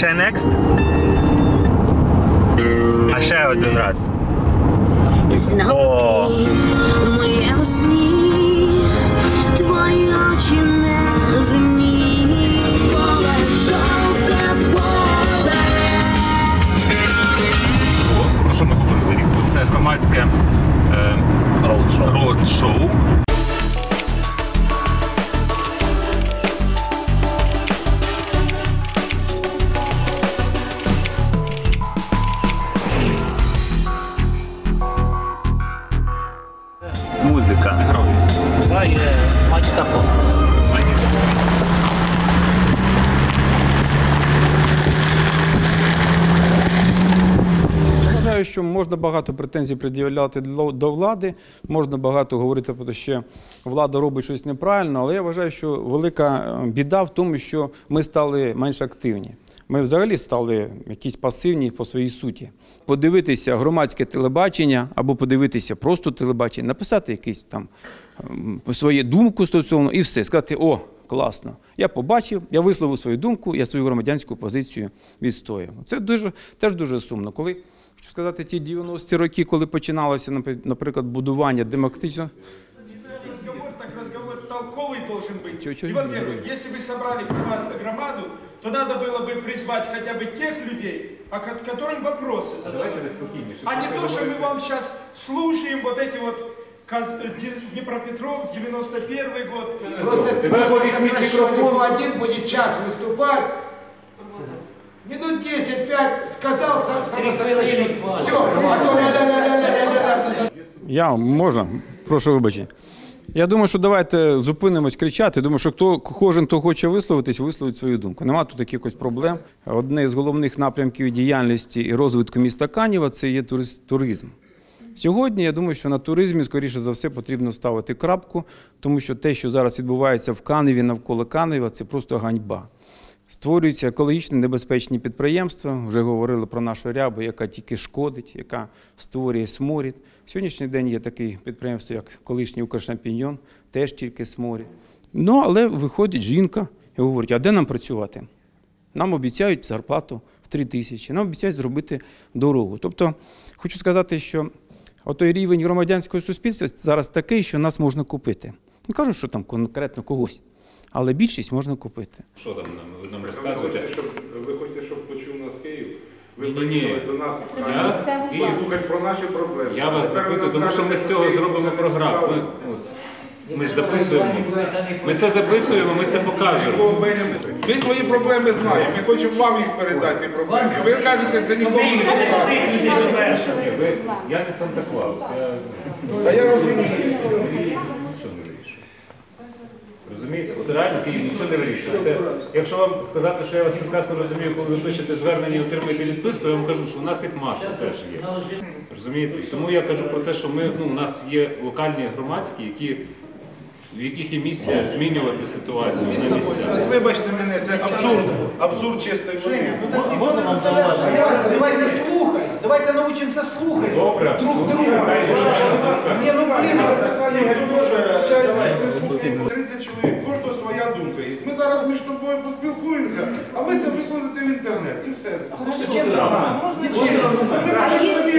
ще next? А ще один раз. Знову ти у моєму сні, твої очі неземні, поле жовте поле. Про що ми говорили рік? Це громадське е, роуд-шоу. Що можна багато претензій пред'являти до влади, можна багато говорити про те, що влада робить щось неправильно, але я вважаю, що велика е, біда в тому, що ми стали менш активні. Ми взагалі стали якісь пасивні по своїй суті. Подивитися громадське телебачення або подивитися просто телебачення, написати якийсь там ем, свою думку стосовно і все, сказати, о, класно. Я побачив, я висловив свою думку, я свою громадянську позицію відстояв. Це дуже теж дуже сумно. Коли хочу сказати, ті 90-ті роки, коли починалося, напри- наприклад, будування демократичного. Разговор так разговор толковый должен быть. Чё- чё И, не во-первых, разговариваете? если вы собрали громаду, громаду, то надо было бы призвать хотя бы тех людей, о ко- которым вопросы задавать. А не то, что мы вам сейчас слушаем вот эти вот Каз- э, Ди- Днепропетровск, 91 год. Просто немножко сокращенный, бо один будет час выступать. Минут 10-5 сказал са- самосокращенный. Все, потом ля-ля-ля-ля-ля-ля-ля. Я можна, прошу вибачення. Я думаю, що давайте зупинимось кричати. Думаю, що хто кожен, хто хоче висловитись, висловить свою думку. Нема тут якихось проблем. Одне з головних напрямків діяльності і розвитку міста Канєва це є туриз- туризм. Сьогодні я думаю, що на туризмі, скоріше за все, потрібно ставити крапку, тому що те, що зараз відбувається в Каневі, навколо Канева, це просто ганьба. Створюються екологічно небезпечні підприємства. Вже говорили про нашу рябу, яка тільки шкодить, яка створює сморід. Сьогоднішній день є таке підприємство, як колишній Укршампіньйон, теж тільки сморід. Ну, але виходить жінка і говорить: а де нам працювати? Нам обіцяють зарплату в 3 тисячі, нам обіцяють зробити дорогу. Тобто, хочу сказати, що отой рівень громадянського суспільства зараз такий, що нас можна купити. Не кажу, що там конкретно когось, але більшість можна купити. Що там нам, ви нам Ви розказуєте? хочете, щоб, ви хочете, щоб почув нас Київ? Ви Ні-ні-ні. приїхали до нас Я, і слухати про наші проблеми. я вас запитую, тому що ми з цього зробимо програму. Ми, от, ми ж записуємо. Ми це записуємо, ми це покажемо. Ми свої проблеми знаємо. Ми хочемо вам їх передати, ці проблеми. Ви кажете, це нікому не цікаво. Я не Санта-Клаус. Я Та я розумію. Розумієте? От реально Київ нічого не вирішує. Якщо вам сказати, що я вас прекрасно розумію, коли ви пишете звернення і отримуєте відписку, я вам кажу, що у нас їх маса теж є. Розумієте? Тому я кажу про те, що ми, ну, у нас є локальні громадські, які, в яких є місія змінювати ситуацію на місцях. Вибачте мене, це абсурд. Абсурд чистої води. Давайте слухай, давайте научимося слухати. Добре. Друг друга. Ні, ну блін, Питання 30 чоловік, кожного своя думка. є. Ми зараз між собою поспілкуємося, а ви це викладете в інтернет. І все. чим погано? Ми можемо собі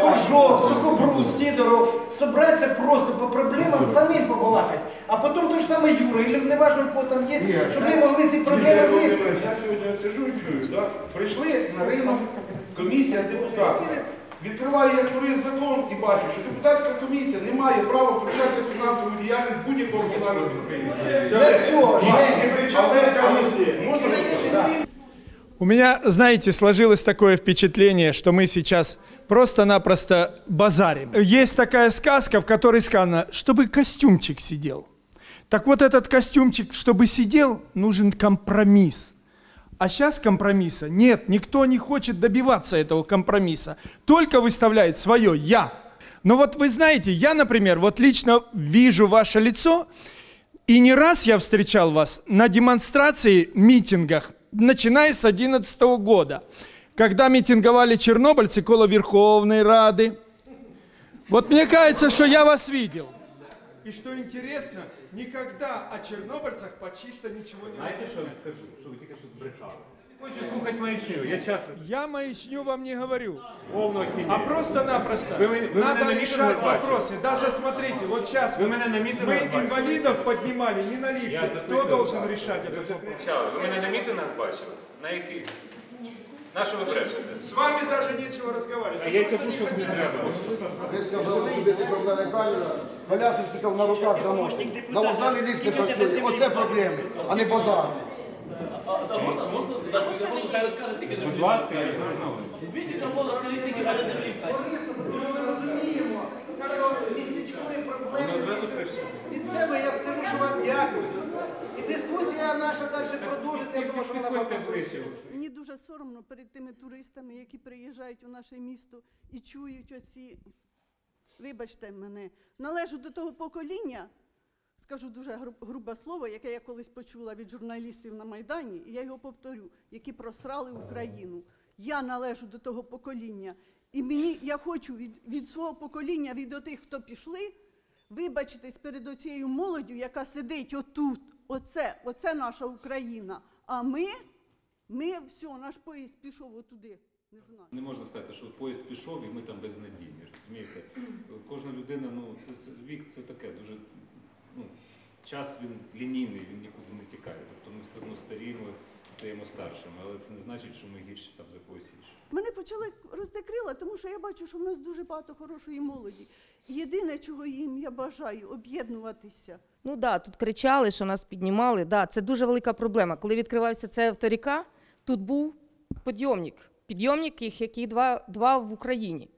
Коржов, Сухобруз, Сидоров, собраться просто по проблемам самим побалакать. А потім то ж саме Юра, или неважно, хто там є, щоб ми могли ці проблеми висказати. Я сьогодні сижу і чую, да? прийшли на ринок комісія депутатська. Відкриваю я турист закон і бачу, що депутатська комісія не має права втручатися в фінансову діяльність будь-якого комунального підприємства. Для цього Але можна розказати? У меня, знаете, сложилось такое впечатление, что мы сейчас просто-напросто базарим. Есть такая сказка, в которой сказано, чтобы костюмчик сидел. Так вот этот костюмчик, чтобы сидел, нужен компромисс. А сейчас компромисса нет, никто не хочет добиваться этого компромисса. Только выставляет свое «я». Но вот вы знаете, я, например, вот лично вижу ваше лицо, и не раз я встречал вас на демонстрации, митингах, начиная с 2011 года, когда митинговали чернобыльцы около Верховной Рады. Вот мне кажется, что я вас видел. И что интересно, никогда о чернобыльцах почти что ничего не Знаєте, що написано. я скажу? Що ви тільки що збрехали. Хочу слухати маячню, я часто Я маячню вам не говорю, повно хімію. а просто-напросто Вы меня- вы меня надо на решать митингах бачили? вопросы. Даже смотрите, вот сейчас Вы вот меня на митингах мы бачили? инвалидов поднимали не на Я лифте. Кто закликав должен вас. решать Ви этот вже вопрос? кричали. Ви мене на мітингах бачили? На яких? На що ви брешете? С вами даже нечего разговаривать. А я просто не що не сказали собі ти колясочників на руках заносить. На вокзалі ліфт не працює. Оце проблеми, а не базар. Будь ласка, я ж не знаю. Корисно, тому що ми розуміємо, що містечкові проблеми. Від себе я скажу, що вам дякую за це. І дискусія наша далі продовжиться, я думаю, що вона продовжиться. Мені дуже соромно перед тими туристами, які приїжджають у наше місто і чують оці, вибачте мене, належу до того покоління, скажу дуже грубе слово, яке я колись почула від журналістів на Майдані, і я його повторю, які просрали Україну. Я належу до того покоління. І мені я хочу від, від свого покоління, від отих, хто пішли, вибачитись перед оцією молоддю, яка сидить отут. Оце, оце наша Україна. А ми, ми все, наш поїзд пішов отуди. Не знаю. Не можна сказати, що поїзд пішов і ми там безнадійні. Розумієте? Кожна людина, ну це, це вік це таке дуже. Ну, час він лінійний, він нікуди не тікає. Тобто ми все одно старіємо, стаємо старшими, але це не значить, що ми гірші там за когось іншого. Мене почали рости крила, тому що я бачу, що в нас дуже багато хорошої молоді. І єдине, чого їм я бажаю, об'єднуватися. Ну да, тут кричали, що нас піднімали. Да, це дуже велика проблема. Коли відкривався цей авторіка, тут був підйомник. Підйомник, їх, які два, два в Україні.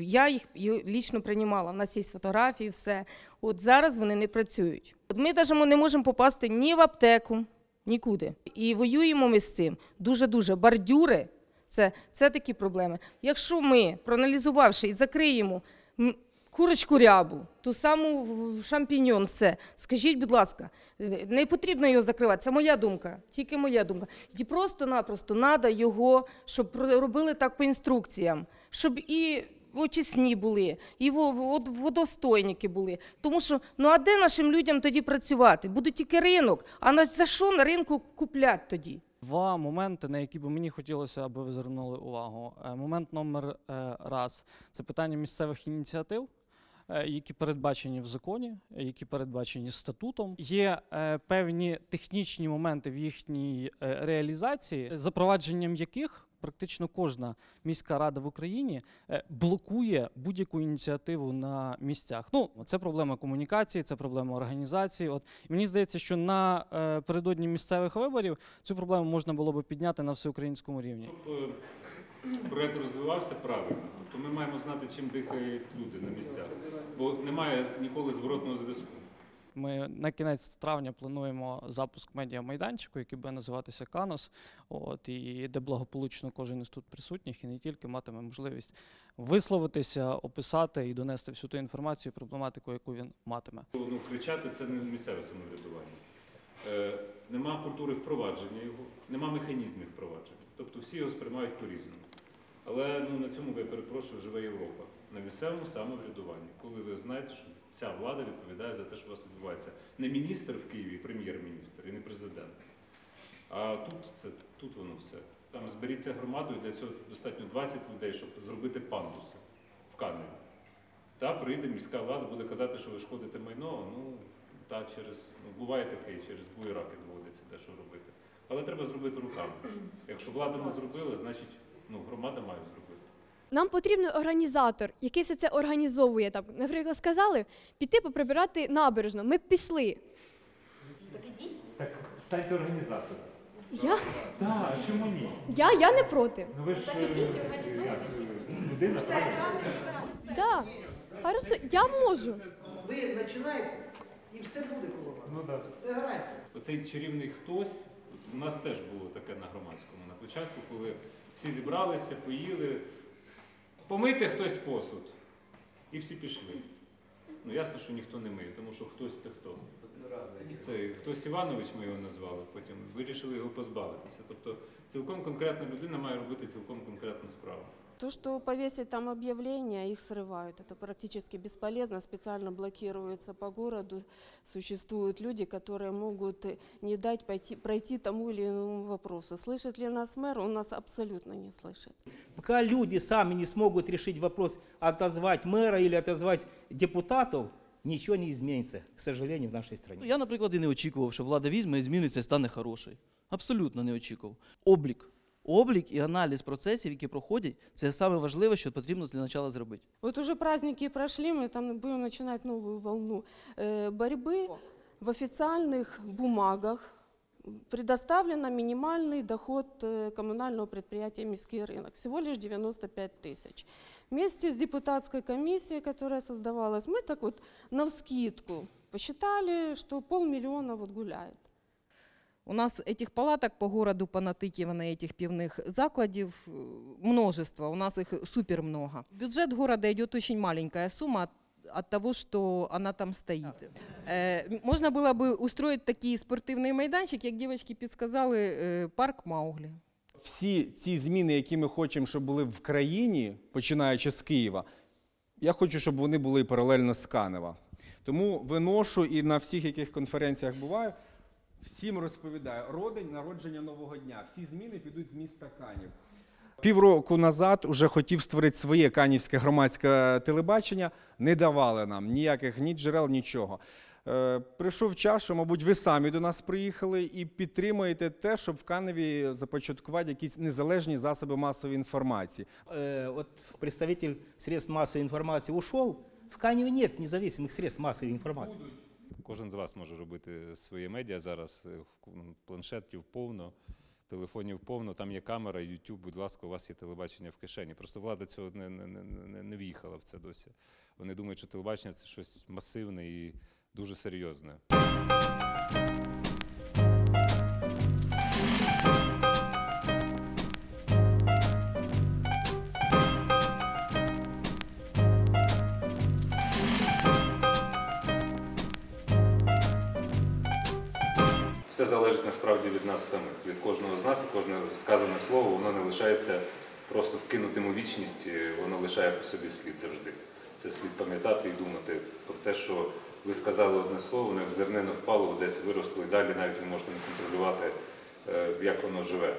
Я їх лічно приймала. У нас є фотографії, все. От зараз вони не працюють. От ми навіть не можемо попасти ні в аптеку, нікуди. І воюємо ми з цим дуже-дуже. Бордюри це, це такі проблеми. Якщо ми, проаналізувавши і закриємо курочку рябу, ту саму шампіньон, все, скажіть, будь ласка, не потрібно його закривати, це моя думка, тільки моя думка. І просто-напросто треба його, щоб робили так по інструкціям, щоб і очисні були, і во- во- водостойники були. Тому що, ну а де нашим людям тоді працювати? Буде тільки ринок. А на, за що на ринку куплять тоді? Два моменти, на які би мені хотілося, аби ви звернули увагу. Е, Момент номер е, раз це питання місцевих ініціатив. е, Які передбачені в законі, які передбачені статутом, є певні технічні моменти в їхній реалізації, запровадженням яких практично кожна міська рада в Україні е, блокує будь-яку ініціативу на місцях. Ну, це проблема комунікації, це проблема організації. От мені здається, що на е, передодні місцевих виборів цю проблему можна було би підняти на всеукраїнському рівні. Щоб е, проект розвивався правильно, то ми маємо знати, чим дихають люди на місцях. Бо немає ніколи зворотного зв'язку. Ми на кінець травня плануємо запуск медіамайданчику, який буде називатися Канос, от і де благополучно кожен із тут присутніх і не тільки матиме можливість висловитися, описати і донести всю ту інформацію, проблематику, яку він матиме. Ну, кричати це не місцеве самоврядування. Е, нема культури впровадження його, нема механізмів впровадження. Тобто всі його сприймають по-різному. Але ну, на цьому, я перепрошую, живе Європа. На місцевому самоврядуванні, коли ви знаєте, що ця влада відповідає за те, що у вас відбувається. Не міністр в Києві, прем'єр-міністр, і не президент. А тут це тут воно все. Там зберіться громадою, для цього достатньо 20 людей, щоб зробити пандуси в Каневі. Та прийде міська влада, буде казати, що ви шкодите майно. Ну та через ну буває таке, через буєраки доводиться те, що робити. Але треба зробити руками. Якщо влада не зробила, значить ну громада має зробити. Нам потрібен організатор, який все це організовує. Так, наприклад, сказали піти поприбирати набережну. Ми б пішли. Так ідіть. Так станьте організатором. Я, Так, а чому ні? я, я не проти. Ну ви ж людина, правда? Так, хорошо, я можу. Ви починаєте, і все буде коло вас. Ну так. Це гарантія. Оцей чарівний хтось. У нас теж було таке на громадському на початку, коли всі зібралися, поїли. Помийте хтось посуд. І всі пішли. Ну ясно, що ніхто не миє, тому що хтось це хто. Це хтось Іванович ми його назвали, потім вирішили його позбавитися. Тобто цілком конкретна людина має робити цілком конкретну справу. То, что повесить там объявления, их срывают. Это практически бесполезно. Специально блокируется по городу. Существуют люди, которые могут э, не дать пойти, пройти тому или иному вопросу. Слышит ли нас мэр? Он нас абсолютно не слышит. Пока люди сами не смогут решить вопрос отозвать мэра или отозвать депутатов, ничего не изменится, к сожалению, в нашей стране. Я, наприклад, і не очікував, що влада візьме і зміниться і стане хороший. Абсолютно не очікував. Облік. Облік і аналіз процесів, які проходять, це саме важливе, що потрібно для початку зробити. Вот уже праздники прошли, мы там будем начинать новую волну э, борьбы. В официальных бумагах предоставлен минимальный доход э, коммунального предприятия «Миский рынок». Всего лишь 95 тысяч. Вместе с депутатской комиссией, которая создавалась, мы так вот навскидку посчитали, что полмиллиона вот гуляет. У нас этих палаток по городу понатыкивано, этих пивных закладів э, множество, у нас их супер много. Бюджет города идет очень маленькая сумма от, от того, что она там стоит. Э, м- можно было бы устроить такие спортивные майданчики, как девочки подсказали, э, парк Маугли. всі ці зміни, які ми хочемо, щоб були в країні, починаючи з Києва, я хочу, щоб вони були паралельно з Канева. Тому виношу і на всіх яких конференціях буваю, всім розповідаю, родень народження нового дня. Всі зміни підуть з міста Канів. Півроку назад вже хотів створити своє канівське громадське телебачення, не давали нам ніяких ні джерел, нічого. Е, Прийшов час, що, мабуть, ви самі до нас приїхали і підтримуєте те, щоб в Каневі започаткувати якісь незалежні засоби масової інформації. Э, вот представитель средств массовой информации ушел, в Каневе нет независимых средств массовой информации. Кожен з вас може робити своє медіа зараз. е, Планшетів повно, телефонів повно, там є камера, YouTube, будь ласка, у вас є телебачення в кишені. Просто влада цього не, не, не, не в'їхала в це досі. Вони думають, що телебачення це щось масивне і дуже серйозне. Все залежить насправді від нас самих, від кожного з нас, і кожне сказане слово, воно не лишається просто вкинутим у вічність, воно лишає по собі слід завжди. Це слід пам'ятати і думати про те, що ви сказали одне слово, воно як зернина впало, десь виросло, і далі навіть ви можете не контролювати, е, як воно живе.